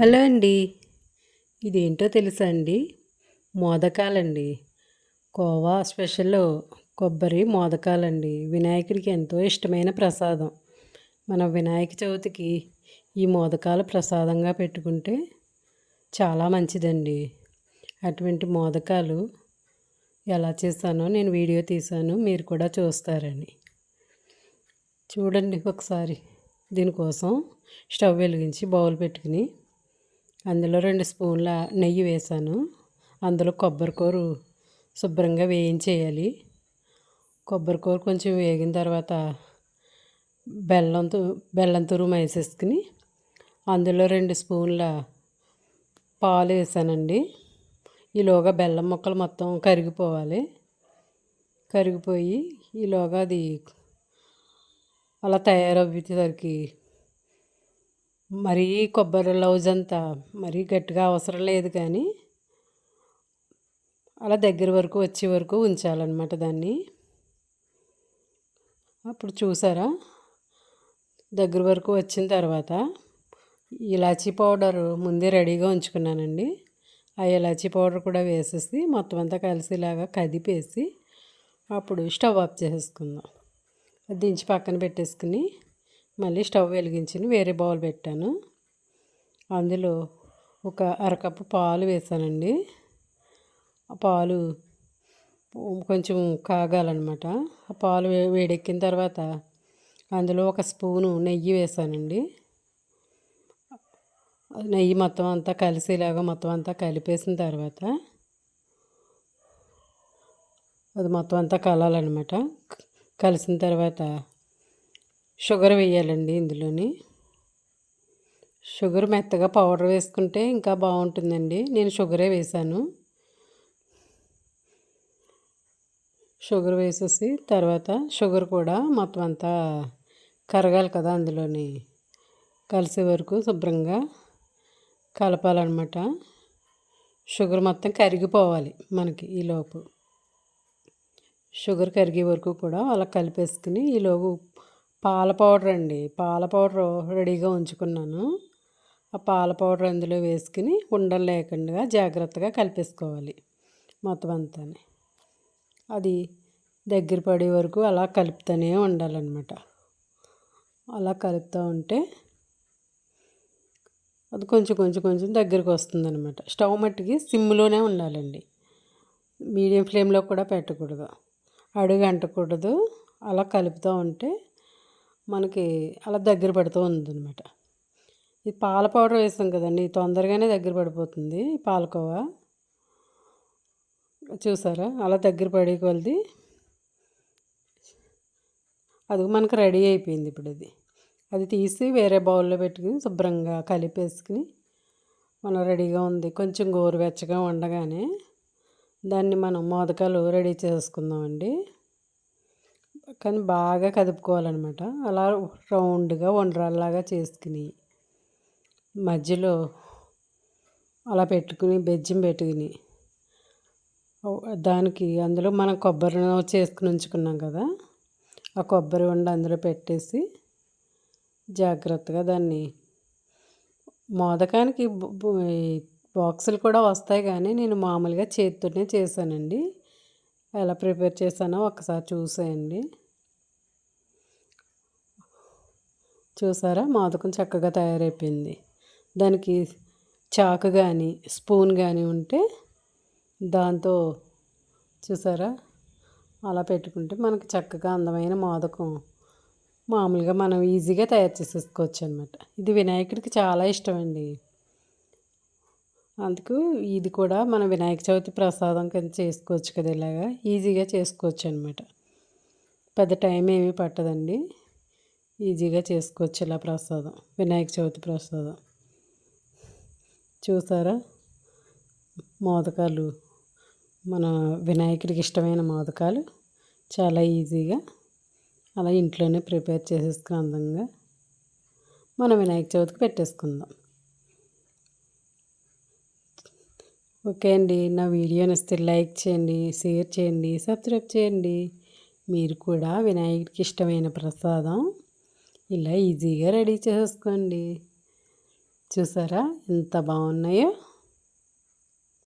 Hello అండి. ఇదేంటో తెలుసా అండి? మోదకాలండి. కోవా స్పెషల్ కొబ్బరి మోదకాలండి. వినాయకుడికి ఎంతో ఇష్టమైన ప్రసాదం. మన వినాయక చవితికి ఈ మోదకాలు ప్రసాదంగా పెట్టుకుంటే చాలా మంచిదండి. అటువంటి మోదకాలు ఎలా చేశానో నేను వీడియో తీశాను మీరు కూడా చూస్తారని. చూడండి ఒకసారి. దీనికోసం స్టవ్ వెలిగించి బౌల్ పెట్టుకుని అందులో రెండు స్పూన్ల నెయ్యి వేసాను. అందులో కొబ్బరికూర శుభ్రంగా వేయించేయాలి. కొబ్బరికూర కొంచెం వేగిన తర్వాత బెల్లం బెల్లం తురుము వేసేసుకుని అందులో రెండు స్పూన్ల పాలు వేసానండి. ఈలోగా బెల్లం ముక్కలు మొత్తం కరిగిపోవాలి. కరిగిపోయి ఈలోగా అది అలా తయారయ్యేసరికి మరీ కొబ్బరి లౌజ్ అంతా మరీ గట్టిగా అవసరం లేదు కానీ అలా దగ్గర వరకు వచ్చే వరకు ఉంచాలన్నమాట దాన్ని. అప్పుడు చూసారా? దగ్గర వరకు వచ్చిన తర్వాత ఇలాచీ పౌడర్ ముందే రెడీగా ఉంచుకున్నానండి. ఆ ఇలాచీ పౌడర్ కూడా వేసేసి మొత్తం అంతా కలిసేలాగా కదిపేసి అప్పుడు స్టవ్ ఆఫ్ చేసేసుకుందాం. దించి పక్కన పెట్టేసుకుని మళ్ళీ స్టవ్ వెలిగించి వేరే బౌల్ పెట్టాను. అందులో ఒక అరకప్పు పాలు వేసానండి. ఆ పాలు కొంచెం కాగాలన్నమాట. ఆ పాలు వేడెక్కిన తర్వాత అందులో ఒక స్పూను నెయ్యి వేసానండి. నెయ్యి మొత్తం అంతా కలిసేలాగా మొత్తం అంతా కలిపేసిన తర్వాత అది మొత్తం అంతా కలాలన్నమాట. కలిసిన తర్వాత షుగర్ వేయాలండి ఇందులోని. షుగర్ మెత్తగా పౌడర్ వేసుకుంటే ఇంకా బాగుంటుందండి. నేను షుగరే వేశాను షుగర్ వేసేసి తర్వాత షుగర్ కూడా మొత్తం అంతా కరగాలి కదా అందులోని. కలిసే వరకు శుభ్రంగా కలపాలన్నమాట. షుగర్ మొత్తం కరిగిపోవాలి మనకి ఈలోపు షుగర్ కరిగే వరకు కూడా అలా కలిపేసుకుని ఈలోపు పాల పౌడర్ అండి. పాల పౌడర్ రెడీగా ఉంచుకున్నాను. ఆ పాల పౌడర్ అందులో వేసుకుని ఉండలు లేకుండా జాగ్రత్తగా కలిపేసుకోవాలి మొత్తం అంతా అది దగ్గర పడే వరకు అలా కలుపుతూనే ఉండాలన్నమాట. అలా కలుపుతూ ఉంటే అది కొంచెం కొంచెం కొంచెం దగ్గరికి వస్తుందన్నమాట. స్టవ్ మట్టికి సిమ్లోనే ఉండాలండి. మీడియం ఫ్లేమ్లో కూడా పెట్టకూడదు. అడుగు అంటకూడదు. అలా కలుపుతూ ఉంటే మనకి అలా దగ్గర పడుతూ ఉందన్నమాట. ఈ పాల పౌడర్ వేస్తాం కదండి తొందరగానే దగ్గర పడిపోతుంది పాలకోవా. చూసారా? అలా దగ్గర పడే కొలది. అది మనకు రెడీ అయిపోయింది ఇప్పుడు అది. అది తీసి వేరే బౌల్లో పెట్టుకుని శుభ్రంగా కలిపేసుకుని మనం రెడీగా ఉంది. కొంచెం గోరువెచ్చగా ఉండగానే దాన్ని మనం మోదకాలు రెడీ చేసుకుందామండి. కానీ బాగా కదుపుకోవాలన్నమాట. అలా రౌండ్గా వండరాల్లాగా చేసుకుని మధ్యలో అలా పెట్టుకుని బెజ్జం పెట్టుకుని దానికి అందులో మనం కొబ్బరి చేసుకుని ఉంచుకున్నాం కదా ఆ కొబ్బరి ఉండ అందులో పెట్టేసి జాగ్రత్తగా దాన్ని మోదకానికి బాక్సులు కూడా వస్తాయి కానీ నేను మామూలుగా చేతితోనే చేశానండి. ఎలా ప్రిపేర్ చేశానో ఒకసారి చూసేయండి. చూసారా? మోదకం చక్కగా తయారైపోయింది. దానికి చాకు కానీ స్పూన్ కానీ ఉంటే దాంతో చూసారా? అలా పెట్టుకుంటే మనకి చక్కగా అందమైన మోదకం మామూలుగా మనం ఈజీగా తయారు చేసేసుకోవచ్చు అనమాట ఇది వినాయకుడికి చాలా ఇష్టం అండి అందుకు ఇది కూడా మన వినాయక చవితి ప్రసాదం కింద చేసుకోవచ్చు కదా ఇలాగా. ఈజీగా చేసుకోవచ్చు అనమాట పెద్ద టైం ఏమీ పట్టదండి. ఈజీగా చేసుకోవచ్చు ఇలా ప్రసాదం వినాయక చవితి ప్రసాదం. చూసారా? మోదకాలు మన వినాయకుడికి ఇష్టమైన మోదకాలు చాలా ఈజీగా అలా ఇంట్లోనే ప్రిపేర్ చేసేసుకుని అందంగా మన వినాయక చవితికి పెట్టేసుకుందాం. ఓకే అండి. నా వీడియో నచ్చితే లైక్ చేయండి షేర్ చేయండి సబ్స్క్రైబ్ చేయండి. మీరు కూడా వినాయకుడికి ఇష్టమైన ప్రసాదం ఇలా ఈజీగా రెడీ చేసుకోండి చూసారా ఎంత బాగున్నాయో?